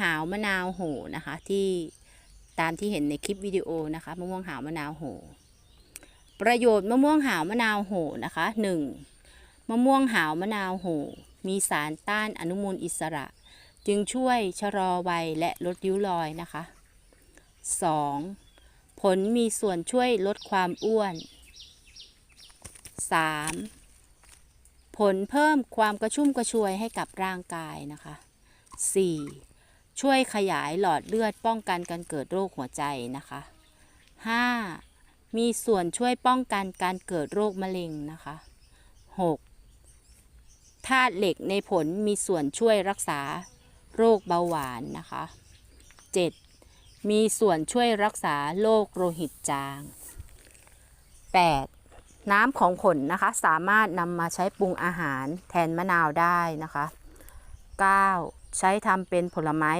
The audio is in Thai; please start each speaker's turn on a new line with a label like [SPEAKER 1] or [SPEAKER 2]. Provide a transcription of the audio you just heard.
[SPEAKER 1] หาวมะนาวโหนะคะ ที่ตามที่เห็นในคลิปวิดีโอนะคะมะม่วงหาวมะนาวโห ประโยชน์มะม่วงหาวมะนาวโหนะคะหนึ่งมะม่วงหาวมะนาวโห มีสารต้านอนุมูลอิสระ จึงช่วยชะลอวัยและลดริ้วรอยนะคะ 2. ผลมีส่วนช่วยลดความอ้วน 3. ผลเพิ่มความกระชุ่มกระชวยให้กับร่างกายนะคะ 4. ช่วยขยายหลอดเลือดป้องกันการเกิดโรคหัวใจนะคะ 5. มีส่วนช่วยป้องกันการเกิดโรคมะเร็งนะคะ 6. ธาตุเหล็กในผลมีส่วนช่วยรักษาโรคเบาหวานนะคะ 7. มีส่วนช่วยรักษาโรคโลหิตจาง 8. น้ำของผลนะคะสามารถนำมาใช้ปรุงอาหารแทนมะนาวได้นะคะ 9. ใช้ทำเป็นผลไม้